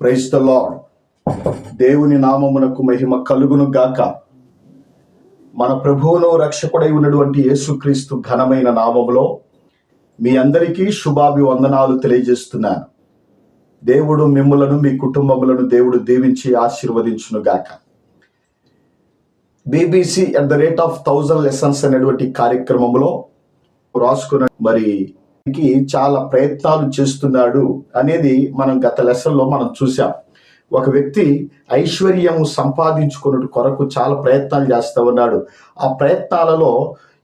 Praise the lord దేవుని నామమునకు మహిమ కలుగును గాక. మన ప్రభువును రక్షకుడై ఉన్నటువంటి యేసుక్రీస్తు ఘనమైన నామములో మీ అందరికీ శుభాభివందనాలు తెలియజేస్తున్నాను. దేవుడు మిమ్ములను మీ కుటుంబములను దేవుడు దీవించి ఆశీర్వదించును గాక. BBC at the rate of thousand lessons అనేటువంటి కార్యక్రమంలో రాసుకున్న మరి కి చాలా ప్రయత్నాలు చేస్తున్నాడు అనేది మనం గత లెసన్లో మనం చూసాం ఒక వ్యక్తి ఐశ్వర్యము సంపాదించుకున్నట్టు కొరకు చాలా ప్రయత్నాలు చేస్తా ఉన్నాడు. ఆ ప్రయత్నాలలో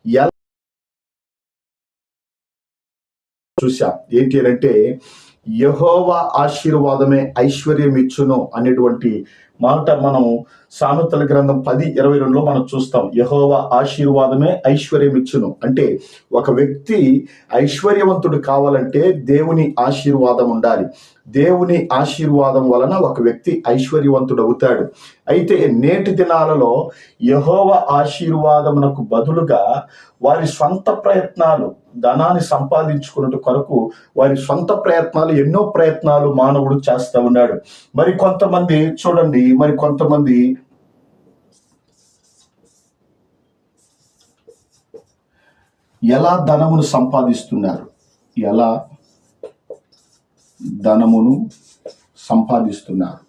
ఎలా చూసాం ఏంటి అంటే యహోవా ఆశీర్వాదమే ఐశ్వర్యం ఇచ్చును అనేటువంటి మాట మనం సామెతల గ్రంథం పది ఇరవై రెండులో మనం చూస్తాం. యహోవా ఆశీర్వాదమే ఐశ్వర్యం ఇచ్చును అంటే ఒక వ్యక్తి ఐశ్వర్యవంతుడు కావాలంటే దేవుని ఆశీర్వాదం ఉండాలి. దేవుని ఆశీర్వాదం వలన ఒక వ్యక్తి ఐశ్వర్యవంతుడు అవుతాడు అయితే నేటి దినాలలో యహోవ ఆశీర్వాదమునకు బదులుగా వారి సొంత ప్రయత్నాలు ధనాన్ని సంపాదించుకున్నట్టు కొరకు వారి సొంత ప్రయత్నాలు ఎన్నో ప్రయత్నాలు మానవుడు చేస్తూ ఉన్నాడు. మరి కొంతమంది చూడండి మరి కొంతమంది ఎలా ధనమును సంపాదిస్తున్నారు? ఎలా ధనమును సంపాదిస్తున్నారు.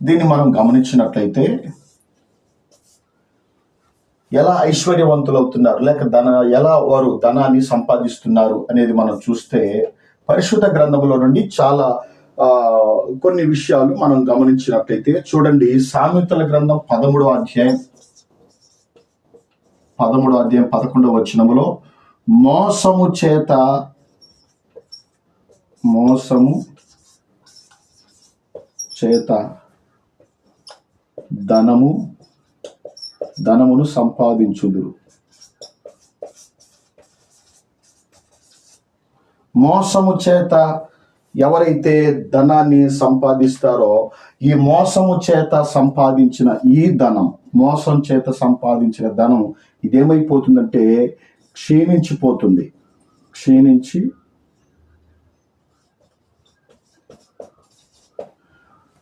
దీన్ని మనం గమనించినట్లయితే ఎలా ఐశ్వర్యవంతులు అవుతున్నారు లేక ధన ఎలా వారు ధనాన్ని సంపాదిస్తున్నారు అనేది మనం చూస్తే పరిశుద్ధ గ్రంథంలో నుండి చాలా ఆ, కొన్ని విషయాలు మనం గమనించినట్లయితే చూడండి సామెతల గ్రంథం పదమూడవ అధ్యాయం పదమూడు అధ్యాయం పదకొండవ వచనములో మోసము చేత మోసము చేత ధనము ధనమును సంపాదించుదురు. మోసము చేత ఎవరైతే ధనాన్ని సంపాదిస్తారో ఈ మోసము చేత సంపాదించిన ఈ ధనం మోసం చేత సంపాదించిన ధనం ఇదేమైపోతుందంటే క్షీణించిపోతుంది. క్షీణించి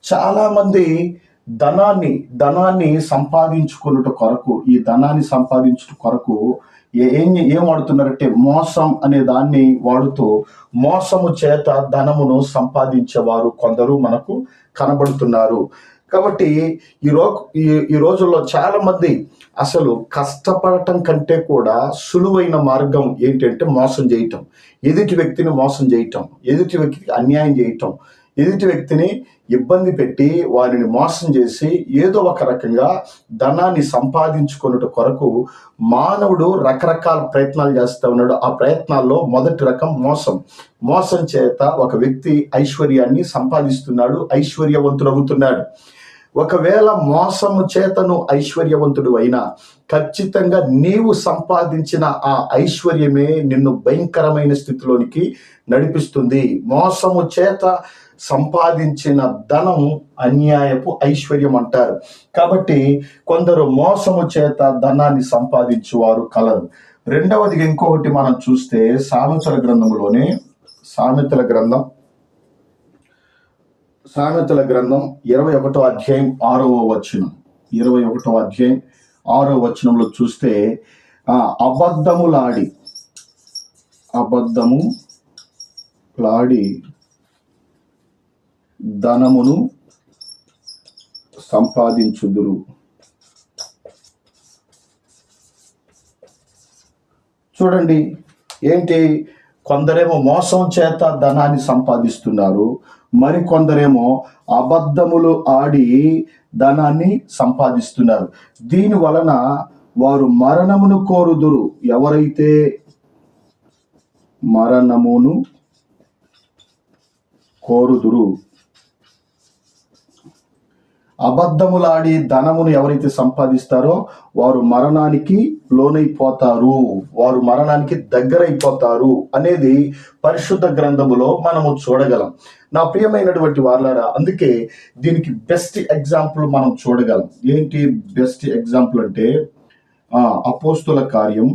చాలామంది ధనాన్ని ధనాన్ని సంపాదించుకున్నట కొరకు ఈ ధనాన్ని సంపాదించుట కొరకు ఏం ఏం వాడుతున్నారంటే మోసం అనే దాన్ని వాడుతూ మోసము చేత ధనమును సంపాదించేవారు కొందరు మనకు కనబడుతున్నారు. కాబట్టి ఈ రో ఈ ఈ రోజుల్లో చాలామంది అసలు కష్టపడటం కంటే కూడా సులువైన మార్గం ఏంటంటే మోసం చేయటం. ఎదుటి వ్యక్తిని మోసం చేయటం. ఎదుటి వ్యక్తికి అన్యాయం చేయటం. ఎదుటి వ్యక్తిని ఇబ్బంది పెట్టి వారిని మోసం చేసి ఏదో ఒక రకంగా ధనాన్ని సంపాదించుకున్నట కొరకు మానవుడు రకరకాల ప్రయత్నాలు చేస్తూ ఉన్నాడు. ఆ ప్రయత్నాల్లో మొదటి రకం మోసం. మోసం చేత ఒక వ్యక్తి ఐశ్వర్యాన్ని సంపాదిస్తున్నాడు ఐశ్వర్యవంతుడు అవుతున్నాడు ఒకవేళ మోసము చేతను ఐశ్వర్యవంతుడు అయినా ఖచ్చితంగా నీవు సంపాదించిన ఆ ఐశ్వర్యమే నిన్ను భయంకరమైన స్థితిలోనికి నడిపిస్తుంది. మోసము చేత సంపాదించిన ధనం అన్యాయపు ఐశ్వర్యం అంటారు. కాబట్టి కొందరు మోసము చేత ధనాన్ని సంపాదించువారు కలరు. రెండవది ఇంకొకటి మనం చూస్తే సామెతల గ్రంథంలోనే సామెతల గ్రంథం సామెతల గ్రంథం ఇరవై ఒకటో అధ్యాయం ఆరవ వచనం. ఇరవై ఒకటో అధ్యాయం ఆరో వచనంలో చూస్తే ఆ అబద్ధములాడి అబద్ధము లాడి ధనమును సంపాదించుదురు. చూడండి ఏంటి? కొందరేమో మోసం చేత ధనాన్ని సంపాదిస్తున్నారు మరి కొందరేమో అబద్ధములు ఆడి ధనాన్ని సంపాదిస్తున్నారు. దీని వలన వారు మరణమును కోరుదురు. ఎవరైతే మరణమును కోరుదురు? అబద్ధములాడి ధనమును ఎవరైతే సంపాదిస్తారో వారు మరణానికి లోనైపోతారు. వారు మరణానికి దగ్గరైపోతారు అనేది పరిశుద్ధ గ్రంథములో మనము చూడగలం. నా ప్రియమైనటువంటి వాళ్ళారా అందుకే దీనికి బెస్ట్ ఎగ్జాంపుల్ మనం చూడగలం. ఏంటి బెస్ట్ ఎగ్జాంపుల్ అంటే ఆ, అపోస్తుల కార్యం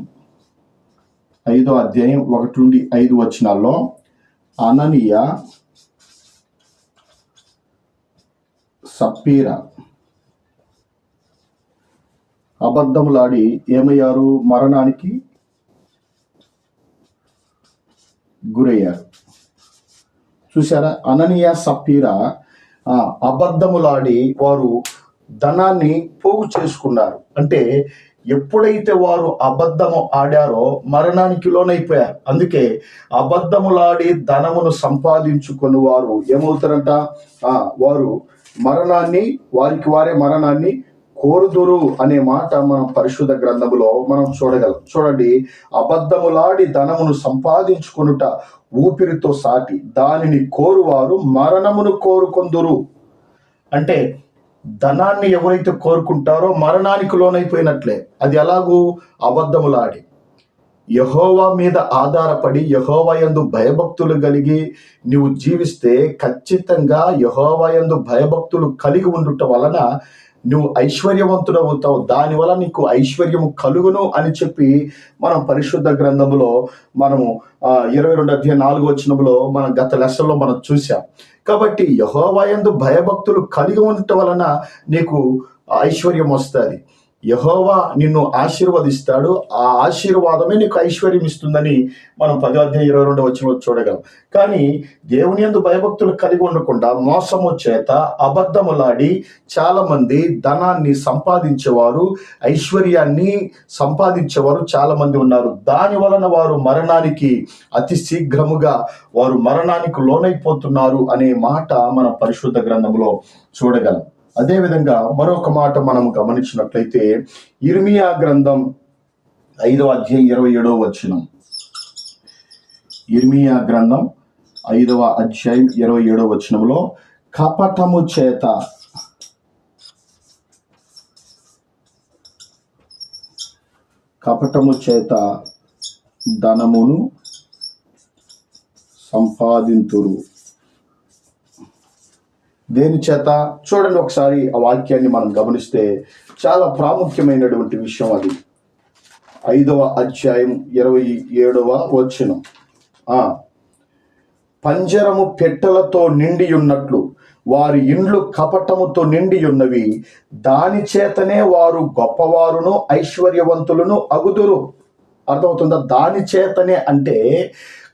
ఐదో అధ్యాయం ఒకటి నుండి ఐదు వచనాల్లో అననీయ సప్పీర అబద్ధములాడి ఏమయ్యారు? మరణానికి గురయ్యారు. చూసారా అననీయ సప్పీర అబద్ధములాడి వారు ధనాన్ని పోగు చేసుకున్నారు. అంటే ఎప్పుడైతే వారు అబద్ధము ఆడారో మరణానికి లోనైపోయారు. అందుకే అబద్ధములాడి ధనమును సంపాదించుకొని వారు ఏమవుతారంట వారు మరణాన్ని వారికి వారే మరణాన్ని కోరుదురు అనే మాట మనం పరిశుద్ధ గ్రంథములో మనం చూడగలం. చూడండి అబద్ధములాడి ధనమును సంపాదించుకొనుట ఊపిరితో సాటి దానిని కోరువారు మరణమును కోరుకొందురు. అంటే ధనాన్ని ఎవరైతే కోరుకుంటారో మరణానికి లోనైపోయినట్లే. అది ఎలాగూ అబద్ధములాడి యహోవా మీద ఆధారపడి యహోవా యందు భయభక్తులు కలిగి నువ్వు జీవిస్తే ఖచ్చితంగా యహోవా యందు భయభక్తులు కలిగి ఉండుట వలన నువ్వు ఐశ్వర్యవంతుడు అవుతావు దానివల్ల నీకు ఐశ్వర్యం కలుగును అని చెప్పి మనం పరిశుద్ధ గ్రంథములో మనము ఇరవై రెండు అధ్యాయ నాలుగు వచ్చినప్పుడు మనం గత లెసల్లో మనం చూసాం కాబట్టి యహోవాయందు భయభక్తులు కలిగి ఉండటం వలన నీకు ఐశ్వర్యం వస్తుంది. యహోవా నిన్ను ఆశీర్వదిస్తాడు. ఆ ఆశీర్వాదమే నీకు ఐశ్వర్యం ఇస్తుందని మనం పదో అధ్యాయం ఇరవై రెండు వచ్చిన చూడగలం. కానీ దేవుని యందు భయభక్తులు కలిగి ఉండకుండా మోసము చేత అబద్ధములాడి చాలామంది ధనాన్ని సంపాదించేవారు ఐశ్వర్యాన్ని సంపాదించేవారు చాలామంది ఉన్నారు. దాని వలన వారు మరణానికి అతి శీఘ్రముగా వారు మరణానికి లోనైపోతున్నారు అనే మాట మన పరిశుద్ధ గ్రంథంలో చూడగలం. అదేవిధంగా మరొక మాట మనం గమనించినట్లయితే ఇర్మియా గ్రంథం ఐదవ అధ్యాయం ఇరవై ఏడవ వచనం. ఇర్మియా గ్రంథం ఐదవ అధ్యాయం ఇరవై ఏడవ వచనంలో కపటము చేత కపటము చేత ధనమును సంపాదింతురు. దేని చేత? చూడండి ఒకసారి ఆ వాక్యాన్ని మనం గమనిస్తే చాలా ప్రాముఖ్యమైనటువంటి విషయం అది. ఐదవ అధ్యాయం ఇరవై ఏడవ వచనం. పంజరము పెట్టెలతో నిండి ఉన్నట్లు వారి ఇండ్లు కపటముతో నిండి ఉన్నవి దాని చేతనే వారు గొప్పవారును ఐశ్వర్యవంతులను అగుదురు. అర్థమవుతుందా? దాని చేతనే అంటే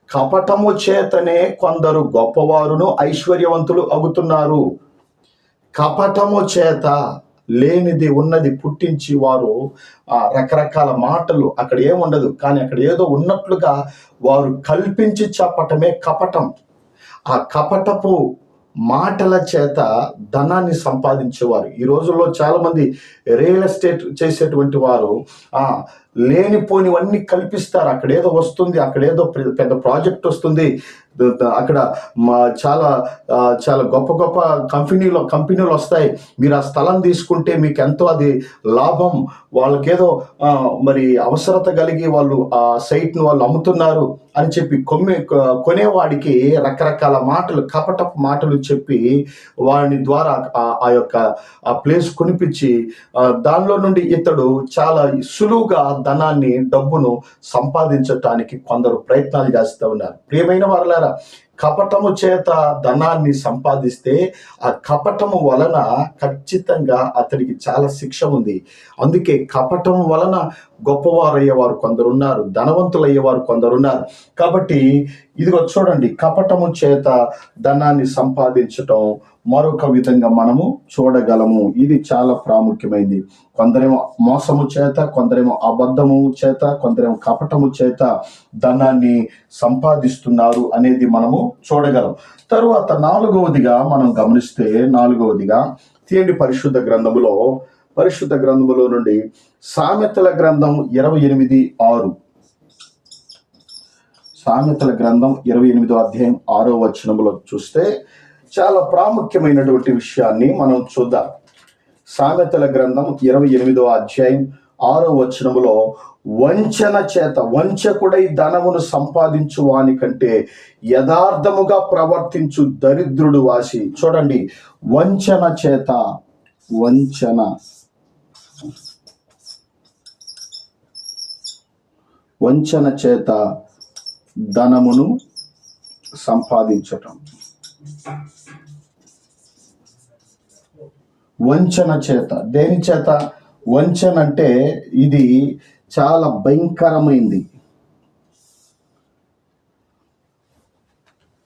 కపటము చేతనే కొందరు గొప్పవారును ఐశ్వర్యవంతులు అగుతున్నారు. కపటము చేత లేనిది ఉన్నది పుట్టించి వారు ఆ రకరకాల మాటలు అక్కడ ఏముండదు కానీ అక్కడ ఏదో ఉన్నట్లుగా వారు కల్పించి చెప్పటమే కపటం. ఆ కపటపు మాటల చేత ధనాన్ని సంపాదించేవారు. ఈ రోజుల్లో చాలామంది రియల్ ఎస్టేట్ చేసేటువంటి వారు లేనిపోనివన్నీ కల్పిస్తారు. అక్కడేదో వస్తుంది అక్కడేదో పెద్ద ప్రాజెక్ట్ వస్తుంది. అక్కడ మా చాలా చాలా గొప్ప గొప్ప కంపెనీలు కంపెనీలు వస్తాయి. మీరు ఆ స్థలం తీసుకుంటే మీకు ఎంతో అది లాభం. వాళ్ళకేదో మరి అవసరత కలిగి వాళ్ళు ఆ సైట్ను వాళ్ళు అమ్ముతున్నారు అని చెప్పి కొమ్మి కొనేవాడికి రకరకాల మాటలు కపటపు మాటలు చెప్పి వాడి ద్వారా ఆ- యొక్క ఆ ప్లేస్ కొనిపించి దానిలో నుండి ఇతడు చాలా సులువుగా ధనాన్ని డబ్బును సంపాదించటానికి కొందరు ప్రయత్నాలు చేస్తూ ఉన్నారు. ప్రియమైన వారులారా కపటము చేత ధనాన్ని సంపాదిస్తే ఆ కపటము వలన ఖచ్చితంగా అతనికి చాలా శిక్ష ఉంది. అందుకే కపటం వలన గొప్పవారు అయ్యేవారు కొందరు ఉన్నారు ధనవంతులు అయ్యేవారు కొందరు ఉన్నారు కాబట్టి ఇదిగో చూడండి కపటము చేత ధనాన్ని సంపాదించటం మరొక విధంగా మనము చూడగలము. ఇది చాలా ప్రాముఖ్యమైనది కొందరేమో మోసము చేత కొందరేమో అబద్ధము చేత కొందరేమో కపటము చేత ధనాన్ని సంపాదిస్తున్నారు అనేది మనము చూడగలం. తరువాత నాలుగవదిగా మనం గమనిస్తే నాలుగవదిగా తీయండి పరిశుద్ధ గ్రంథములో పరిశుద్ధ గ్రంథములో నుండి సామెతల గ్రంథం ఇరవై ఎనిమిది ఆరు. సామెతల గ్రంథం ఇరవై ఎనిమిదో అధ్యాయం ఆరో వచనములో చూస్తే చాలా ప్రాముఖ్యమైనటువంటి విషయాన్ని మనం చూద్దాం. సామెతల గ్రంథం ఇరవై ఎనిమిదో అధ్యాయం ఆరో వచనములో వంచన చేత వంచకుడై ధనమును సంపాదించు వాని కంటే యథార్థముగా ప్రవర్తించు దరిద్రుడు వాసి. చూడండి వంచన చేత వంచన వంచన చేత ధనమును సంపాదించటం. వంచన చేత. దేని చేత? వంచన అంటే ఇది చాలా భయంకరమైంది.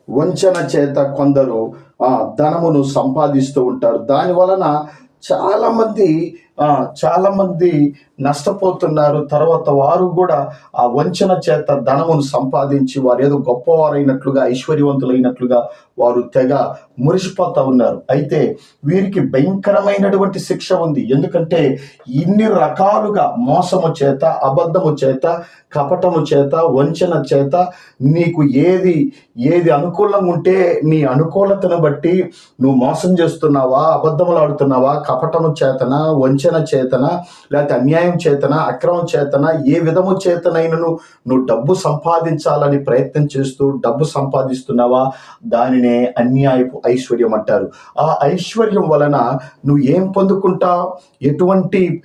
వంచన చేత కొందరు ఆ ధనమును సంపాదిస్తూ ఉంటారు. దాని వలన చాలా మంది ఆ, చాలా మంది నష్టపోతున్నారు. తర్వాత వారు కూడా ఆ వంచన చేత ధనమును సంపాదించి వారు ఏదో గొప్పవారైనట్లుగా ఐశ్వర్యవంతులైనట్లుగా వారు తెగ మురిసిపోతా ఉన్నారు. అయితే వీరికి భయంకరమైనటువంటి శిక్ష ఉంది. ఎందుకంటే ఇన్ని రకాలుగా మోసము చేత అబద్ధము చేత కపటము చేత వంచన చేత నీకు ఏది ఏది అనుకూలంగా ఉంటే నీ అనుకూలతను బట్టి నువ్వు మోసం చేస్తున్నావా అబద్ధములు ఆడుతున్నావా కపటము చేతన వంచన చేతన లేకపోతే అన్యాయం చేతన అక్రమం చేతన ఏ విధము చేతనైనను నువ్వు డబ్బు సంపాదించాలని ప్రయత్నం చేస్తూ డబ్బు సంపాదిస్తున్నావా? దానినే అన్యాయపు ఐశ్వర్యం అంటారు. ఆ ఐశ్వర్యం వలన నువ్వు ఏం పొందుకుంటావు? ఎటువంటి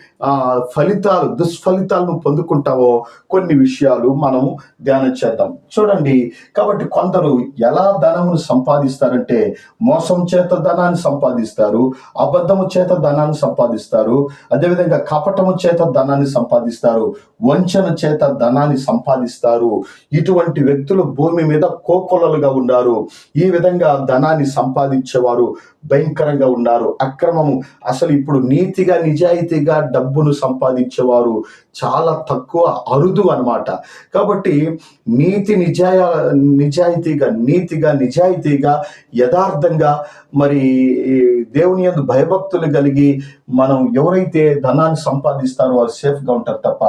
ఫలితాలు దుష్ఫలితాలు నువ్వు పొందుకుంటావో? కొన్ని విషయాలు మనము ధ్యానం చేద్దాం. చూడండి కాబట్టి కొందరు ఎలా ధనమును సంపాదిస్తారంటే మోసం చేత ధనాన్ని సంపాదిస్తారు అబద్ధము చేత ధనాన్ని సంపాదిస్తారు అదేవిధంగా కపటము చేత ధనాన్ని సంపాదిస్తారు. వంచన చేత ధనాన్ని సంపాదిస్తారు. ఇటువంటి వ్యక్తులు భూమి మీద కోకొలలుగా ఉన్నారు ఈ విధంగా ధనాన్ని సంపాదించేవారు భయంకరంగా ఉన్నారు అక్రమము అసలు ఇప్పుడు నీతిగా నిజాయితీగా డబ్బును సంపాదించేవారు చాలా తక్కువ అరుదు అన్నమాట. కాబట్టి నీతి నిజాయ నిజాయితీగా నీతిగా నిజాయితీగా యథార్థంగా మరి దేవుని ఎందు భయభక్తులు కలిగి మనం ఎవరైతే ధనాన్ని సంపాదిస్తారో వారు సేఫ్గా ఉంటారు తప్ప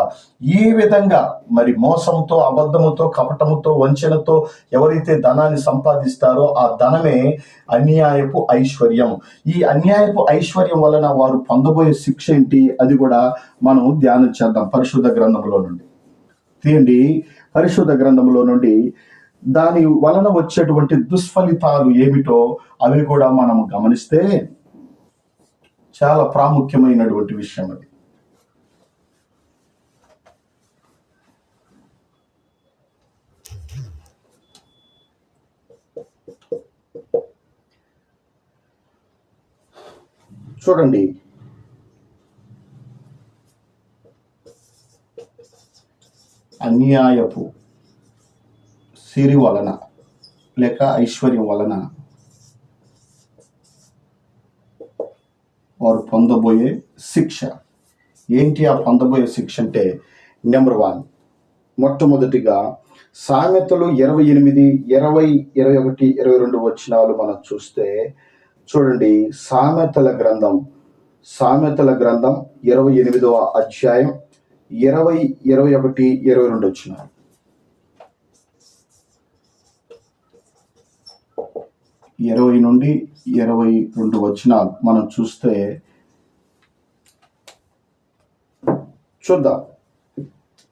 ఈ విధంగా మరి మోసంతో అబద్ధముతో కపటముతో వంచనతో ఎవరైతే ధనాన్ని సంపాదిస్తారో ఆ ధనమే అన్యాయపు ఐశ్వర్యం. ఈ అన్యాయపు ఐశ్వర్యం వలన వారు పొందబోయే శిక్ష ఏంటి? అది కూడా మనం ధ్యానం చేద్దాం పరిశుద్ధ గ్రంథంలో నుండి. తీయండి. పరిశుద్ధ గ్రంథంలో నుండి దాని వలన వచ్చేటువంటి దుష్ఫలితాలు ఏమిటో అవి కూడా మనం గమనిస్తే చాలా ప్రాముఖ్యమైనటువంటి విషయం అది. చూడండి. అన్యాయపు సిరి వలన లేక ఐశ్వర్యం వలన వారు పొందబోయే శిక్ష. ఏంటి ఆ పొందబోయే శిక్ష అంటే నెంబర్ వన్ మొట్టమొదటిగా సామెతలు ఇరవై ఎనిమిది ఇరవై ఇరవై ఒకటి ఇరవై రెండు వచనాలు మనం చూస్తే చూడండి సామెతల గ్రంథం సామెతల గ్రంథం ఇరవై ఎనిమిదవ అధ్యాయం ఇరవై ఇరవై ఒకటి ఇరవై రెండు వచ్చినాలు ఇరవై నుండి ఇరవై రెండు వచనాలు మనం చూస్తే చూద్దాం.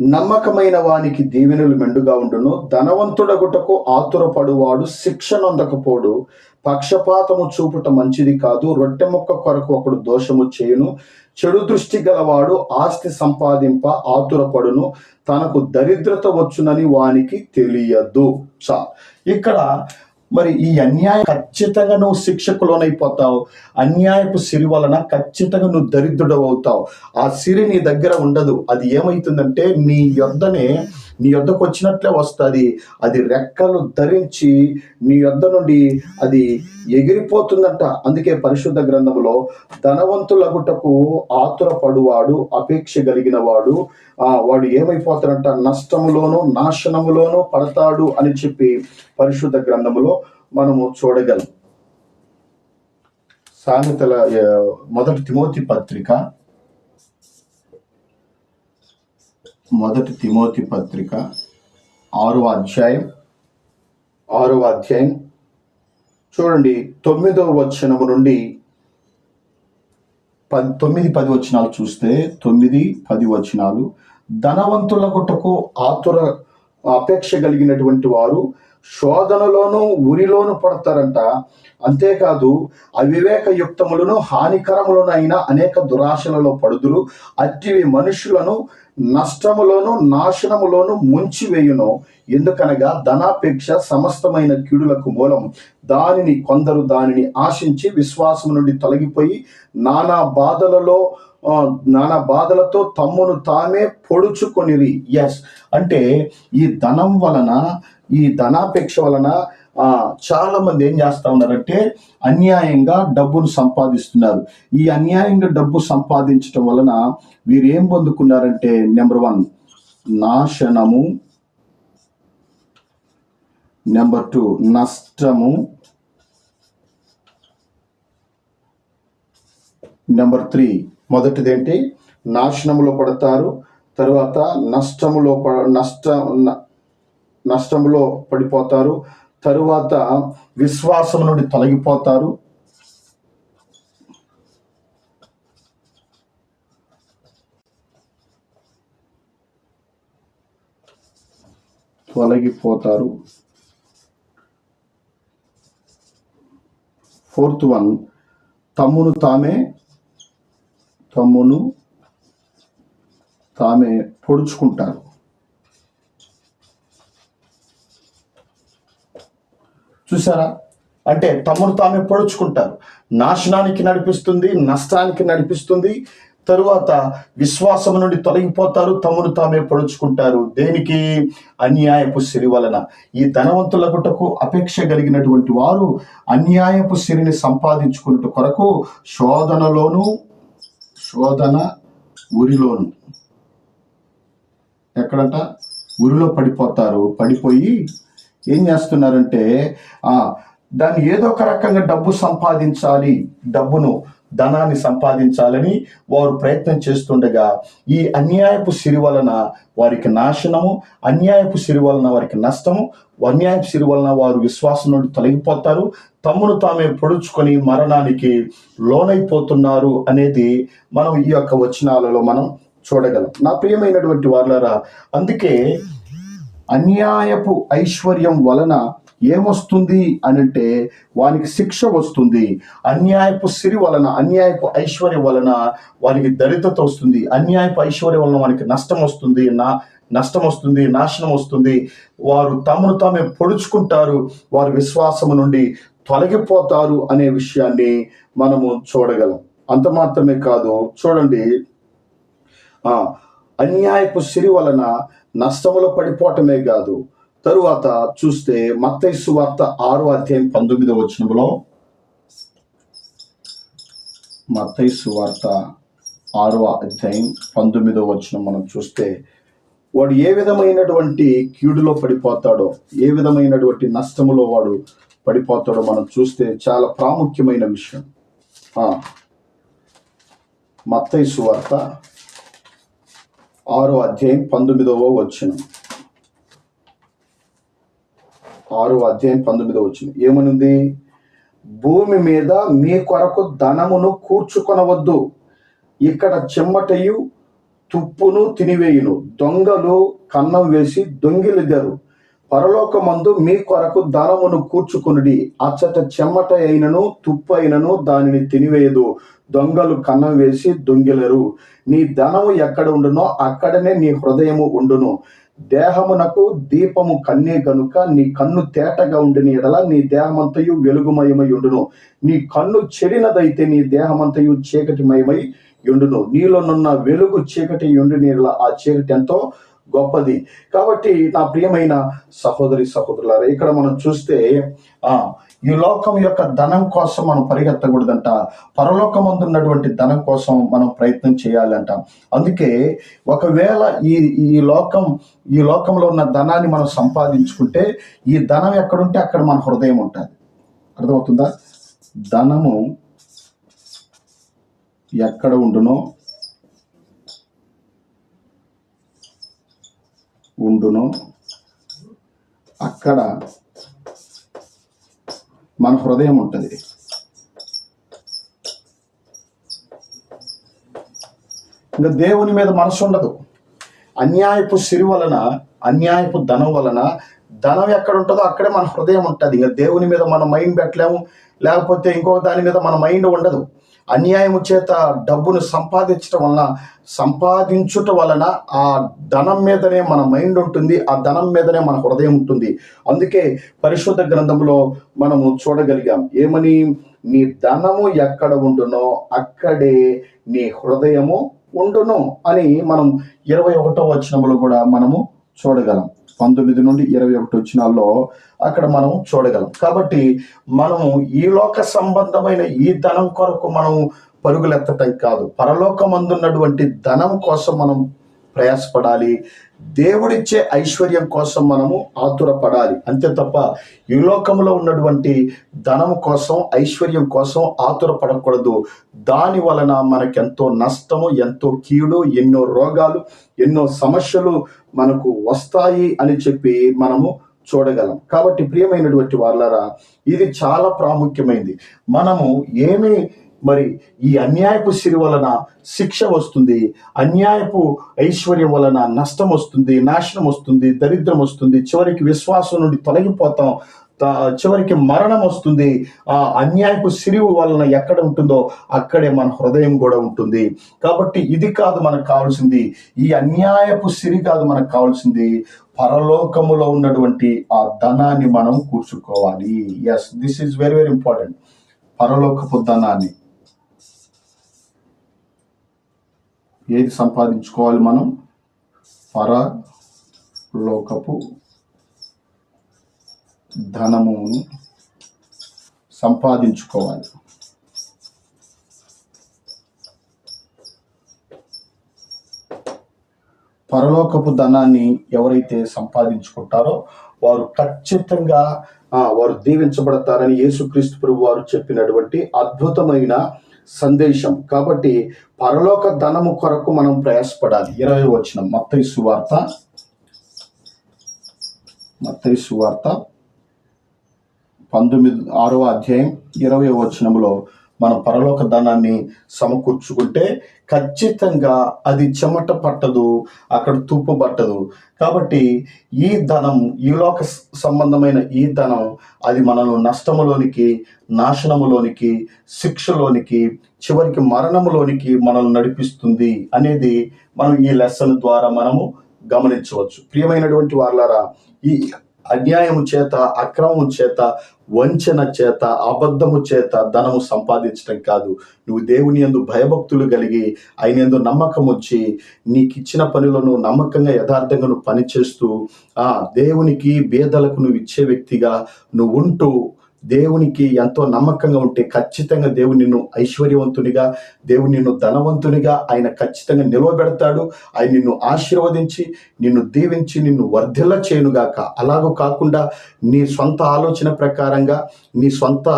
నమ్మకమైన వానికి దీవెనలు మెండుగా ఉండును. ధనవంతుడగుటకు ఆతురపడువాడు శిక్ష నొందకపోడు పక్షపాతము చూపుట మంచిది కాదు. రొట్టె ముక్క కొరకు ఒకడు దోషము చేయును. చెడు దృష్టి గలవాడు ఆస్తి సంపాదింప ఆతురపడును. తనకు దరిద్రత వచ్చునని వానికి తెలియదు. చా. ఇక్కడ మరి ఈ అన్యాయం ఖచ్చితంగా నువ్వు శిక్షకు లోనైపోతావు అన్యాయపు సిరి వలన ఖచ్చితంగా నువ్వు దరిద్రుడు అవుతావు ఆ సిరి నీ దగ్గర ఉండదు. అది ఏమవుతుందంటే నీ యొద్దనే నీ యొద్దకు వచ్చినట్లే వస్తుంది. అది రెక్కలు ధరించి నీ యొద్ద నుండి అది ఎగిరిపోతుందంట. అందుకే పరిశుద్ధ గ్రంథంలో ధనవంతులగుటకు ఆతురపడువాడు అపేక్ష కలిగిన వాడు వాడు ఏమైపోతాడంట? నష్టములోను నాశనములోను పడతాడు అని చెప్పి పరిశుద్ధ గ్రంథములో మనము చూడగలం. సామెతల మొదటి తిమోతి పత్రిక మొదటి తిమోతి పత్రిక ఆరవ అధ్యాయం. ఆరవ అధ్యాయం. చూడండి తొమ్మిదవ వచనము నుండి పది తొమ్మిది పది వచనాలు చూస్తే తొమ్మిది పది వచనాలు. ధనవంతుల గుట్టకు ఆతుర అపేక్ష కలిగినటువంటి వారు శోధనలోను ఉరిలోనూ పడతారంట. అంతేకాదు అవివేకయుక్తములను హానికరములనైన అనేక దురాశలలో పడుదురు. అట్టివి మనుషులను నష్టములోను నాశనములోను ముంచివేయును. ఎందుకనగా ధనాపేక్ష సమస్తమైన కీడులకు మూలం దానిని కొందరు దానిని ఆశించి విశ్వాసం నుండి తొలగిపోయి నానా బాధలలో ఆ, నానా బాధలతో తమ్మును తామే పొడుచుకొనిరి. ఎస్ అంటే ఈ ధనం వలన ఈ ధనాపేక్ష వలన చాలా మంది ఏం చేస్తా ఉన్నారంటే అన్యాయంగా డబ్బును సంపాదిస్తున్నారు. ఈ అన్యాయంగా డబ్బు సంపాదించడం వలన వీరు ఏం పొందుకున్నారంటే నెంబర్ వన్ నాశనము. నెంబర్ టూ నష్టము. నెంబర్ త్రీ మొదటిదేంటి? నాశనములో పడతారు. తర్వాత నష్టములో ప నష్ట నష్టంలో పడిపోతారు. తరువాత విశ్వాసం నుండి తొలగిపోతారు. తొలగిపోతారు. ఫోర్త్ వన్ తమ్మును తామే తమ్మును తామే పొడుచుకుంటారు. చూసారా? అంటే తమను తామే పొడుచుకుంటారు. నాశనానికి నడిపిస్తుంది నష్టానికి నడిపిస్తుంది. తరువాత విశ్వాసం నుండి తొలగిపోతారు తమ్మును తామే పొడుచుకుంటారు. దేనికి? అన్యాయపు సిరి వలన. ఈ ధనవంతుల గుట్టకు అపేక్ష కలిగినటువంటి వారు అన్యాయపు సిరిని సంపాదించుకున్నట్టు కొరకు శోధనలోను శోధన ఉరిలోను ఎక్కడంట? ఉరిలో పడిపోతారు. పడిపోయి ఏం చేస్తున్నారంటే దాన్ని ఏదో ఒక రకంగా డబ్బు సంపాదించాలి డబ్బును ధనాన్ని సంపాదించాలని వారు ప్రయత్నం చేస్తుండగా ఈ అన్యాయపు సిరి వలన వారికి నాశనము అన్యాయపు సిరి వలన వారికి నష్టము అన్యాయపు సిరి వలన వారు విశ్వాసం నుండి తొలగిపోతారు తమ్మును తామే పొడుచుకొని మరణానికి లోనైపోతున్నారు అనేది మనం ఈ యొక్క వచనాలలో మనం చూడగలం. నా ప్రియమైనటువంటి వారులారా అందుకే అన్యాయపు ఐశ్వర్యం వలన ఏమొస్తుంది అనంటే వానికి శిక్ష వస్తుంది. అన్యాయపు సిరి వలన అన్యాయపు ఐశ్వర్యం వలన వానికి దరిద్రత వస్తుంది. అన్యాయపు ఐశ్వర్యం వలన వానికి నష్టం వస్తుంది. నా నష్టం వస్తుంది నాశనం వస్తుంది. వారు తమను తామే పొడుచుకుంటారు. వారి విశ్వాసము నుండి తొలగిపోతారు అనే విషయాన్ని మనము చూడగలం. అంత మాత్రమే కాదు చూడండి. ఆ అన్యాయపు సిరి వలన నష్టములో పడిపోవటమే కాదు. తరువాత చూస్తే మత్తైసు వార్త ఆరో అధ్యాయం పంతొమ్మిదో వచనములో మత్తైసు వార్త ఆరో అధ్యాయం పంతొమ్మిదో వచనం మనం చూస్తే వాడు ఏ విధమైనటువంటి కీడులో పడిపోతాడో ఏ విధమైనటువంటి నష్టములో వాడు పడిపోతాడో మనం చూస్తే చాలా ప్రాముఖ్యమైన విషయం. ఆ, వార్త ఆరో అధ్యాయం పంతొమ్మిదవ వచ్చిన ఆరో అధ్యాయం పంతొమ్మిదవ వచ్చిన ఏమనుంది? భూమి మీద మీ కొరకు ధనమును కూర్చుకొనవద్దు. ఇక్కడ చెమ్మటయు తుప్పును తినివేయును. దొంగలు కన్నం వేసి దొంగిలిద్దరు పరలోకమందు మీ కొరకు ధనమును కూర్చుకునుడి. అచ్చట చెమ్మట అయినను తుప్పు అయినను దానిని తినివేయదు. దొంగలు కన్నం వేసి దొంగిలరు. నీ ధనము ఎక్కడ ఉండునో అక్కడనే నీ హృదయము ఉండును. దేహమునకు దీపము కన్నే గనుక నీ కన్ను తేటగా ఉండిన ఎడల నీ దేహమంతయు వెలుగుమయమై ఉండును. నీ కన్ను చెడినదైతే నీ దేహమంతయు చీకటిమయమై ఉండును. నీలోనున్న వెలుగు చీకటి ఉండిన ఎడల ఆ చీకటి ఎంతో గొప్పది. కాబట్టి నా ప్రియమైన సహోదరి సహోదరులారా ఇక్కడ మనం చూస్తే ఆ ఈ లోకం యొక్క ధనం కోసం మనం పరిగెత్తకూడదంట. పరలోకం ఉన్నటువంటి ధనం కోసం మనం ప్రయత్నం చేయాలంట. అందుకే ఒకవేళ ఈ ఈ లోకం ఈ లోకంలో ఉన్న ధనాన్ని మనం సంపాదించుకుంటే ఈ ధనం ఎక్కడుంటే అక్కడ మన హృదయం ఉంటుంది. అర్థమవుతుందా? ధనము ఎక్కడ ఉండునో ఉండునో. అక్కడ మన హృదయం ఉంటుంది. ఇంకా దేవుని మీద మనసు ఉండదు. అన్యాయపు సిరి వలన అన్యాయపు ధనం వలన ధనం ఎక్కడ ఉంటుందో అక్కడే మన హృదయం ఉంటుంది. ఇంకా దేవుని మీద మన మైండ్ పెట్టలేము. లేకపోతే ఇంకో దాని మీద మన మైండ్ ఉండదు. అన్యాయము చేత డబ్బును సంపాదించడం వలన సంపాదించుట వలన ఆ ధనం మీదనే మన మైండ్ ఉంటుంది ఆ ధనం మీదనే మన హృదయం ఉంటుంది. అందుకే పరిశుద్ధ గ్రంథంలో మనము చూడగలిగాం ఏమని? నీ ధనము ఎక్కడ ఉండునో అక్కడే నీ హృదయము ఉండును అని మనం ఇరవై ఒకటో వచనంలో కూడా మనము చూడగలం. పంతొమ్మిది నుండి ఇరవై ఒకటి వచ్చినాల్లో అక్కడ మనం చూడగలం. కాబట్టి మనము ఈ లోక సంబంధమైన ఈ ధనం కొరకు మనం పరుగులెత్తటం కాదు. పరలోకమందున్నటువంటి ధనం కోసం మనం ప్రయాసపడాలి. దేవుడిచ్చే ఐశ్వర్యం కోసం మనము ఆతురపడాలి. అంతే తప్ప ఈ లోకంలో ఉన్నటువంటి ధనం కోసం ఐశ్వర్యం కోసం ఆతురపడకూడదు. దాని వలన మనకెంతో నష్టము ఎంతో కీడు ఎన్నో రోగాలు ఎన్నో సమస్యలు మనకు వస్తాయి అని చెప్పి మనము చూడగలం. కాబట్టి ప్రియమైనటువంటి వాళ్ళరా ఇది చాలా ప్రాముఖ్యమైనది మనము ఏమి మరి ఈ అన్యాయపు సిరి వలన శిక్ష వస్తుంది అన్యాయపు ఐశ్వర్యం వలన నష్టం వస్తుంది నాశనం వస్తుంది దరిద్రం వస్తుంది చివరికి విశ్వాసం నుండి తొలగిపోతాం చివరికి మరణం వస్తుంది. ఆ అన్యాయపు సిరివు వలన ఎక్కడ ఉంటుందో అక్కడే మన హృదయం కూడా ఉంటుంది. కాబట్టి ఇది కాదు మనకు కావాల్సింది. ఈ అన్యాయపు సిరి కాదు మనకు కావాల్సింది. పరలోకములో ఉన్నటువంటి ఆ ధనాన్ని మనం కూర్చుకోవాలి. Yes this is very very important పరలోకపు ధనాన్ని. ఏది సంపాదించుకోవాలి మనం? పరలోకపు ధనమును సంపాదించుకోవాలి. పరలోకపు ధనాన్ని ఎవరైతే సంపాదించుకుంటారో వారు ఖచ్చితంగా వారు దీవించబడతారని యేసుక్రీస్తు ప్రభు వారు చెప్పినటువంటి అద్భుతమైన సందేశం. కాబట్టి పరలోక ధనము కొరకు మనం ప్రయాసపడాలి. ఇరవై వచ్చిన మత్తైసు వార్త మత్తైసు వార్త పంతొమ్మిది ఆరవ అధ్యాయం ఇరవై వచనంలో మన పరలోక ధనాన్ని సమకూర్చుకుంటే ఖచ్చితంగా అది చెమట పట్టదు అక్కడ తుప్పు పట్టదు. కాబట్టి ఈ ధనం ఈ లోక సంబంధమైన ఈ ధనం అది మనల్ని నష్టములోనికి నాశనములోనికి శిక్షలోనికి చివరికి మరణములోనికి మనల్ని నడిపిస్తుంది అనేది మనం ఈ లెసన్ ద్వారా మనము గమనించవచ్చు. ప్రియమైనటువంటి వాళ్ళారా ఈ అన్యాయం చేత అక్రమం చేత వంచన చేత అబద్ధము చేత ధనము సంపాదించడం కాదు. నువ్వు దేవుని యందు భయభక్తులు కలిగి ఆయన ఎందు నమ్మకం వచ్చి నీకు ఇచ్చిన పనులను నమ్మకంగా యథార్థంగా నువ్వు పనిచేస్తూ ఆ దేవునికి బేదలకు నువ్వు ఇచ్చే వ్యక్తిగా నువ్వు ఉంటూ దేవునికి ఎంతో నమ్మకంగా ఉంటే ఖచ్చితంగా దేవుడు నిన్ను ఐశ్వర్యవంతునిగా దేవుడు నిన్ను ధనవంతునిగా ఆయన ఖచ్చితంగా నిలవబెడతాడు. ఆయన నిన్ను ఆశీర్వదించి నిన్ను దీవించి నిన్ను వర్ధిల్ల చేయనుగాక. అలాగూ కాకుండా నీ సొంత ఆలోచన ప్రకారంగా నీ సొంత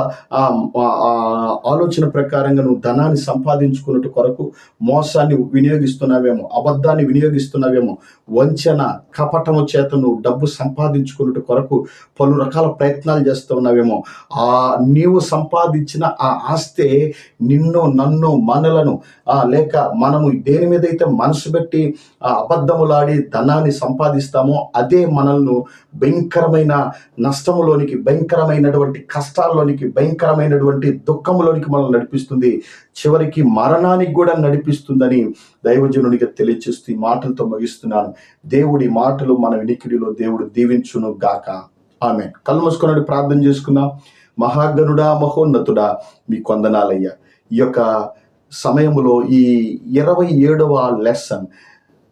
ఆలోచన ప్రకారంగా నువ్వు ధనాన్ని సంపాదించుకున్నట్టు కొరకు మోసాన్ని వినియోగిస్తున్నావేమో అబద్ధాన్ని వినియోగిస్తున్నావేమో వంచన కపటము చేత నువ్వు డబ్బు సంపాదించుకున్నట్టు కొరకు పలు రకాల ప్రయత్నాలు చేస్తున్నావేమో ఆ నీవు సంపాదించిన ఆ ఆస్తే నిన్ను నన్ను మనలను ఆ లేక మనము దేని మీద అయితే మనసు పెట్టి ఆ అబద్ధములాడి ధనాన్ని సంపాదిస్తామో అదే మనల్ని భయంకరమైన నష్టములోనికి భయంకరమైనటువంటి కష్టాల్లోనికి భయంకరమైనటువంటి దుఃఖములోనికి మనల్ని నడిపిస్తుంది. చివరికి మరణానికి కూడా నడిపిస్తుందని దైవజనునిగా తెలియచేస్తూ ఈ మాటలతో ముగిస్తున్నాను. దేవుడి మాటలు మన వినికిడిలో దేవుడు దీవించును గాక ఆమె కళ్ళు మూసుకున్నాడు ప్రార్థన చేసుకుందాం. మహాగనుడా మహోన్నతుడా మీ కొందనాలయ్యా. ఈ యొక్క సమయంలో ఈ ఇరవై ఏడవ లెసన్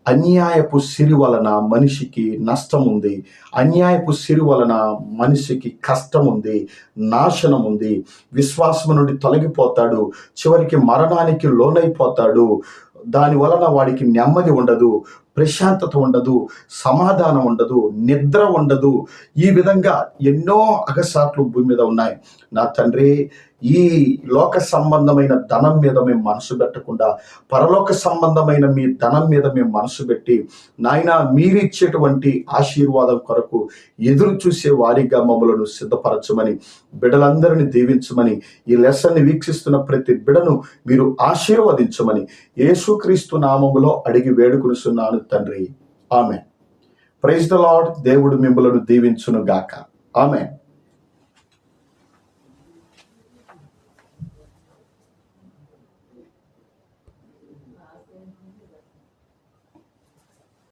అన్యాయపు సిరి వలన మనిషికి నష్టం ఉంది అన్యాయపు సిరి వలన మనిషికి కష్టం ఉంది నాశనం ఉంది విశ్వాసం నుండి తొలగిపోతాడు. చివరికి మరణానికి లోనైపోతాడు. దాని వలన వాడికి నెమ్మది ఉండదు. ప్రశాంతత ఉండదు సమాధానం ఉండదు నిద్ర ఉండదు. ఈ విధంగా ఎన్నో అగసాట్లు భూమి మీద ఉన్నాయి. నా తండ్రి ఈ లోక సంబంధమైన ధనం మీద మేము మనసు పెట్టకుండా పరలోక సంబంధమైన మీ ధనం మీద మేము మనసు పెట్టి నాయన మీరిచ్చేటువంటి ఆశీర్వాదం కొరకు ఎదురు చూసే వారిగా మమ్మలను సిద్ధపరచమని బిడలందరిని దీవించమని ఈ లెసన్ని వీక్షిస్తున్న ప్రతి బిడను మీరు ఆశీర్వదించమని యేసుక్రీస్తు నామములో అడిగి వేడుకునిస్తున్నాను తండ్రి. ఆమె ప్రైజ్ ద లాడ్ దేవుడు మిమ్మలను దీవించును గాక ఆమె